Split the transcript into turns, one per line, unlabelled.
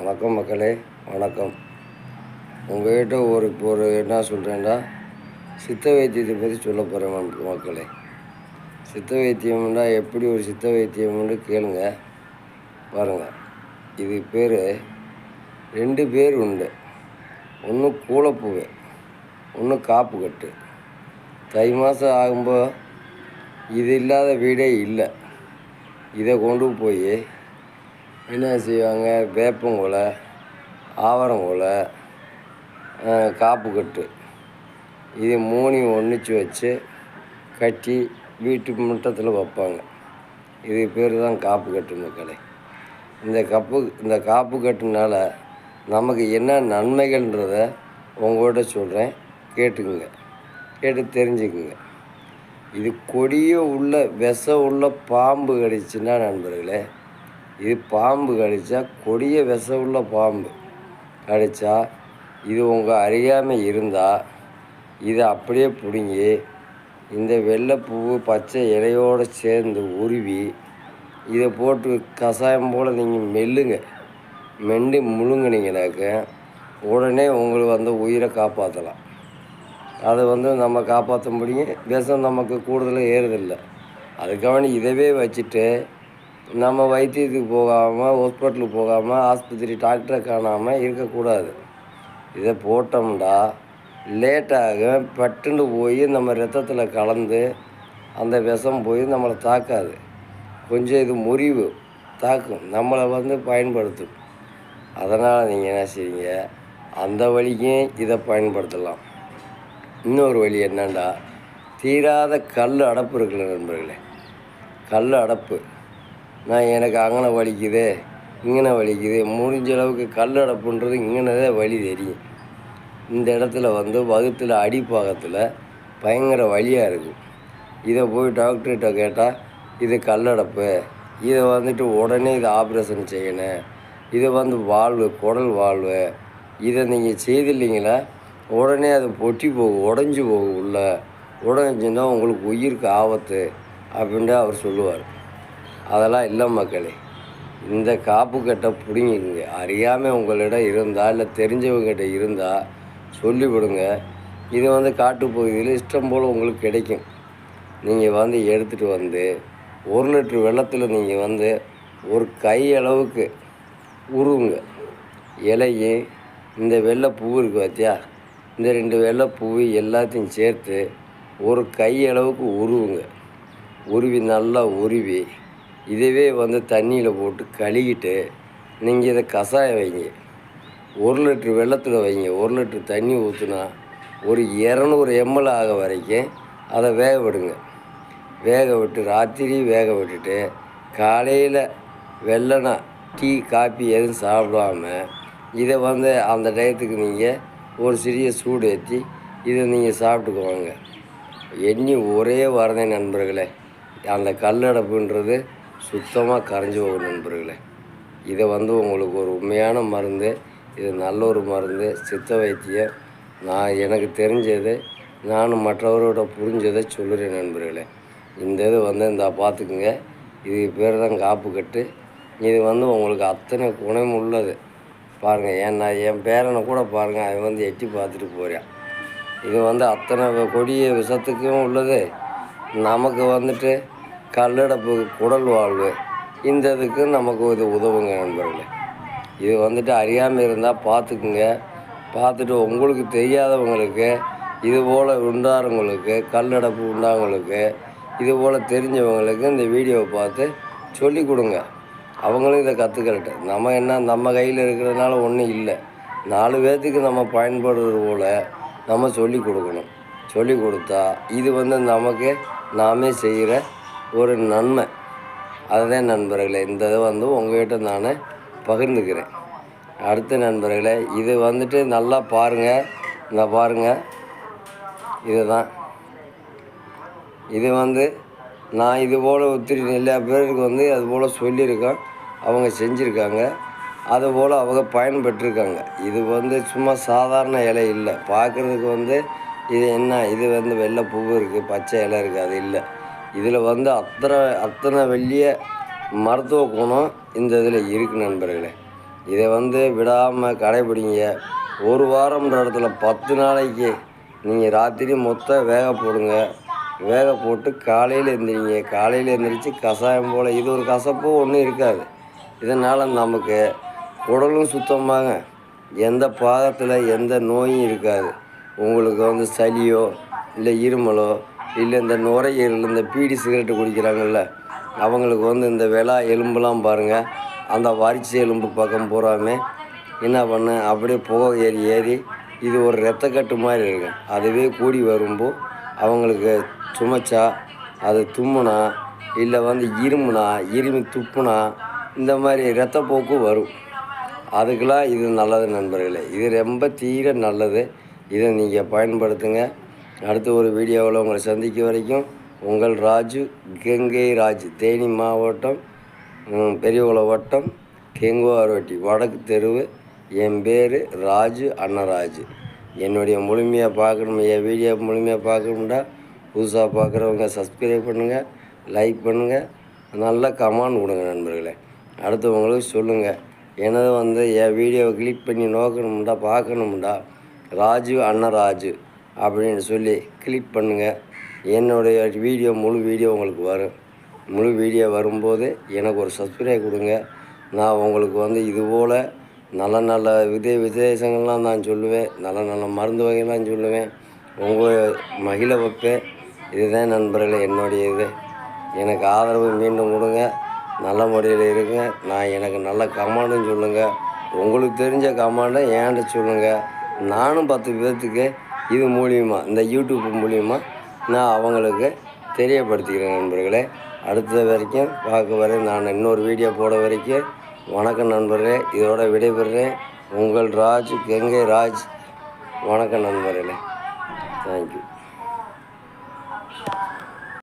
வணக்கம் மக்களே வணக்கம். உங்கள்கிட்ட ஒரு இப்போ ஒரு என்ன சொல்கிறேன்னா சித்த வைத்தியத்தை பற்றி சொல்ல போகிறேன் மக்களே. சித்த வைத்தியம்னா எப்படி ஒரு சித்த வைத்தியம்னு கேளுங்க பாருங்கள் இது பேர் ரெண்டு பேர் உண்டு. ஒன்று கூலப்பூவே ஒன்று காப்பு கட்டு தை மாதம் ஆகும்போது இது இல்லாத வீடே இல்லை. இதை கொண்டு போய் என்ன செய்வாங்க? வேப்பங்குலை ஆவரங்குலை காப்புக்கட்டு இது மூணையும் ஒன்றிச்சு வச்சு கட்டி வீட்டு முற்றத்தில் வைப்பாங்க. இது பேர் தான் காப்பு கட்டு மக்களே. இந்த கப்பு இந்த காப்பு கட்டுனால நமக்கு என்ன நன்மைகள்ன்றத உங்கள்கிட்ட சொல்கிறேன் கேட்டுக்குங்க. கேட்டு தெரிஞ்சுக்குங்க. இது கொடிய உள்ள விஷ உள்ள பாம்பு கடிச்சுன்னா நண்பர்களே இது பாம்பு கடித்தா கொடிய விஷ உள்ள பாம்பு. கடித்தா இது உங்கள் அறியாமல் இருந்தால் இதை அப்படியே பிடுங்கி இந்த வெள்ளைப்பூ பச்சை இலையோடு சேர்ந்து உருவி இதை போட்டு கஷாயம் போல் நீங்கள் மெல்லுங்க. மெண்டு முழுங்கினீங்கனாக்க உடனே உங்களுக்கு வந்து உயிரை காப்பாற்றலாம் அதை வந்து நம்ம காப்பாற்ற முடியும். விஷம் நமக்கு கூடுதலாக ஏறுதில்லை. அதுக்காக இதவே வச்சுட்டு நம்ம வைத்தியத்துக்கு போகாமல் ஹாஸ்பிட்டலுக்கு போகாமல் ஆஸ்பத்திரி டாக்டரை காணாமல் இருக்கக்கூடாது. இதை போட்டோம்னா லேட்டாக பட்டுன்னு போய் நம்ம ரத்தத்தில் கலந்து அந்த விஷம் போய் நம்மளை தாக்காது. கொஞ்சம் இது முறிவு தாக்கும். நம்மளை வந்து பயன்படுத்தும். அதனால் நீங்கள் என்ன செய்வீங்க? அந்த வழிக்கும் இதை பயன்படுத்தலாம். இன்னொரு வழி என்னண்டா? தீராத கல் அடப்பு இருக்குல்ல நண்பர்களே. கல் அடப்பு. நான் எனக்கு அங்கனை வலிக்குது இங்கனை வலிக்குது முடிஞ்ச அளவுக்கு கல்லடப்புன்றது இங்கனதே வலி தெரியும். இந்த இடத்துல வந்து வகுத்தில் அடிப்பாகத்தில் பயங்கர வலியாக இருக்குது இதை போய் டாக்டர்கிட்ட கேட்டால் இது கல்லடப்பு இதை வந்துட்டு உடனே இதை ஆப்ரேஷன் செய்யணும் இதை வந்து வாழ்வு குடல் வாழ்வு இதை நீங்கள் செய்தில்லைங்களா உடனே அது பொட்டி போகும் உடஞ்சி போகும் உள்ள. உடஞ்சுன்னா உங்களுக்கு உயிருக்கு ஆபத்து அப்படின்ட்டு அவர் சொல்லுவார். அதெல்லாம் இல்லை மக்களே. இந்த காப்பு கட்டை பிடிங்கிக்குங்க. அறியாமல் உங்களிடம் இருந்தால் இல்லை தெரிஞ்சவங்ககிட்ட இருந்தால் சொல்லிவிடுங்க. இது வந்து காட்டுப்பகுதியில் இஷ்டம் போல் உங்களுக்கு கிடைக்கும். நீங்கள் வந்து எடுத்துகிட்டு வந்து ஒரு லிட்ரு வெள்ளத்தில் நீங்கள் வந்து ஒரு கை அளவுக்கு உருவுங்க. இலையும் இந்த வெள்ளை பூ இருக்குது பார்த்தியா இந்த ரெண்டு வெள்ளை பூ எல்லாத்தையும் சேர்த்து ஒரு கை அளவுக்கு உருவுங்க. உருவி நல்லா உருவி இதுவே வந்து தண்ணியில் போட்டு கழுகிட்டு நீங்கள் இதை கஷாயம் வைங்க. ஒரு லிட்ரு வெள்ளத்தில் வைங்க. ஒரு லிட்ரு தண்ணி ஊற்றுனா ஒரு இரநூறு எம்எல் ஆக வரைக்கும் அதை வேக விடுங்க. வேக விட்டு ராத்திரி வேக விட்டுட்டு காலையில் வெள்ளனா டீ காப்பி எதுவும் சாப்பிடாம இதை வந்து அந்த டயத்துக்கு நீங்கள் ஒரு சிறிய சூடு ஏற்றி இதை நீங்கள் சாப்பிட்டுக்குவாங்க எண்ணி ஒரே வரதே நண்பர்களே அந்த கல்லடப்புன்றது சுத்தமாக கரைஞ்சி போகும் நண்பர்களே. இதை வந்து உங்களுக்கு ஒரு உண்மையான மருந்து இது நல்ல ஒரு மருந்து சித்த வைத்தியம். நான் எனக்கு தெரிஞ்சது நானும் மற்றவரோட புரிஞ்சதை சொல்லுறேன் நண்பர்களே. இந்த இது வந்து இந்த பார்த்துக்குங்க. இது பேர் தான் காப்பு கட்டு. இது வந்து உங்களுக்கு அத்தனை குணம் உள்ளது. பாருங்கள் ஏன்னா என் பேரனை கூட பாருங்கள் அவன் வந்து எட்டி பார்த்துட்டு போகிறான் இது வந்து அத்தனை கொடிய விஷத்துக்கும் உள்ளது. நமக்கு வந்துட்டு கல்லடப்பு குடல் வாழ்வு. இந்த இதுக்கு நமக்கு இது உதவுங்க நண்பர்களே. இது வந்துட்டு அறியாமல் இருந்தால் பார்த்துக்குங்க பார்த்துட்டு உங்களுக்கு தெரியாதவங்களுக்கு இது போல் உண்டாரவங்களுக்கு கல்லடப்பு உண்டாங்களுக்கு இது போல் தெரிஞ்சவங்களுக்கு இந்த வீடியோவை பார்த்து சொல்லி கொடுங்க. அவங்களும் இதை கற்றுக்கிறட்டு நம்ம என்ன நம்ம கையில் இருக்கிறதுனால ஒன்றும் இல்லை. நாலு பேர்த்துக்கு நம்ம பயன்படுறது போல் நம்ம சொல்லி கொடுக்கணும். சொல்லி கொடுத்தா இது வந்து நமக்கு நாமே செய்கிற ஒரு நன்மை. அதுதான் நண்பர்களே இந்த இதை வந்து உங்கள்கிட்ட நான் பகிர்ந்துக்கிறேன். அடுத்த நண்பர்களே இது வந்துட்டு நல்லா பாருங்கள் இந்த பாருங்கள் இதுதான். இது வந்து நான் இது போல் ஒத்திரி நிறையா பேருக்கு வந்து அது போல் சொல்லியிருக்கேன் அவங்க செஞ்சுருக்காங்க. அதுபோல் அவங்க பயன்பெற்றிருக்காங்க. இது வந்து சும்மா சாதாரண இலை இல்லை. பார்க்குறதுக்கு வந்து இது என்ன? இது வந்து வெள்ளை பூ இருக்குது பச்சை இலை இருக்குது அது இல்லை. இதில் வந்து அத்தனை அத்தனை வெளிய மருத்துவ குணம் இந்த இதில் இருக்குது நண்பர்களே. இதை வந்து விடாமல் கடைபிடிங்க. ஒரு வாரம்ன்ற இடத்துல பத்து நாளைக்கு நீங்கள் ராத்திரி மொத்தம் வேக போடுங்க. வேக போட்டு காலையில் எந்திரிங்க. காலையில் எந்திரிச்சு கஷாயம் போல் இது ஒரு கசப்பும் ஒன்றும் இருக்காது. இதனால் நமக்கு உடலும் சுத்தமாக எந்த பாதத்தில் எந்த நோயும் இருக்காது. உங்களுக்கு வந்து சளியோ இல்லை இருமலோ இல்லை இந்த நுரையீரல் இந்த பீடி சிகரெட்டு குடிக்கிறாங்கல்ல அவங்களுக்கு வந்து இந்த விலா எலும்புலாம் பாருங்கள் அந்த வரிச்சி எலும்பு பக்கம் பூராமே என்ன பண்ண? அப்படியே புகை ஏறி ஏறி இது ஒரு ரத்தக்கட்டு மாதிரி இருக்கும் அதுவே கூடி வரும்போது அவங்களுக்கு சுமைச்சா அது தும்முனா இல்லை வந்து இருமுனா இருமி துப்புனா இந்த மாதிரி ரத்தப்போக்கு வரும். அதுக்கெலாம் இது நல்லது நண்பர்களே. இது ரொம்ப தீர நல்லது. இதை நீங்கள் பயன்படுத்துங்க. அடுத்த ஒரு வீடியோவில் உங்களை சந்திக்க வரைக்கும் உங்கள் ராஜு கங்கை ராஜ் தேனி மாவட்டம் பெரியகுள வட்டம் கெங்குவாரோட்டி வடக்கு தெருவு. என் பேர் ராஜு அன்னராஜு. என்னுடைய முழுமையாக பார்க்கணும் என் வீடியோ முழுமையாக பார்க்கணும்டா புதுசாக பார்க்குறவங்க சப்ஸ்கிரைப் பண்ணுங்கள் லைக் பண்ணுங்கள் நல்ல கமெண்ட் கொடுங்க நண்பர்களே. அடுத்தவங்களுக்கு சொல்லுங்கள் எனது வந்து என் வீடியோவை கிளிக் பண்ணி நோக்கணும்டா பார்க்கணும்டா? ராஜு அன்னராஜு. அப்படின்னு சொல்லி கிளிக் பண்ணுங்கள் என்னுடைய வீடியோ முழு வீடியோ உங்களுக்கு வரும். முழு வீடியோ வரும்போது எனக்கு ஒரு சப்ஸ்கிரைப் கொடுங்க. நான் உங்களுக்கு வந்து இதுபோல் நல்ல நல்ல விதை விசேஷங்கள்லாம் நான் சொல்லுவேன். நல்ல நல்ல மருந்து வகையெல்லாம் சொல்லுவேன். உங்கள் மகிழ வைப்பேன். இதுதான் நண்பர்களே என்னுடைய இது. எனக்கு ஆதரவு மீண்டும் கொடுங்க. நல்ல முறையில் இருங்க. நான் எனக்கு நல்ல கமாண்டும் சொல்லுங்கள் உங்களுக்கு தெரிஞ்ச கமாண்டை ஏன்ட்ட சொல்லுங்கள் நானும் பத்து பேர்த்துக்கு இது மூலியமாக இந்த யூடியூப் மூலியமா நான் அவங்களுக்கு தெரியப்படுத்திக்கிறேன் நண்பர்களே. அடுத்த வரைக்கும் பார்க்க வரை நான் இன்னொரு வீடியோ போட வரைக்கும் வணக்கம் நண்பர்களே. இதோட விடைபெறுறேன் உங்கள் ராஜ் கங்கை ராஜ். வணக்கம் நண்பர்களே. தேங்க்யூ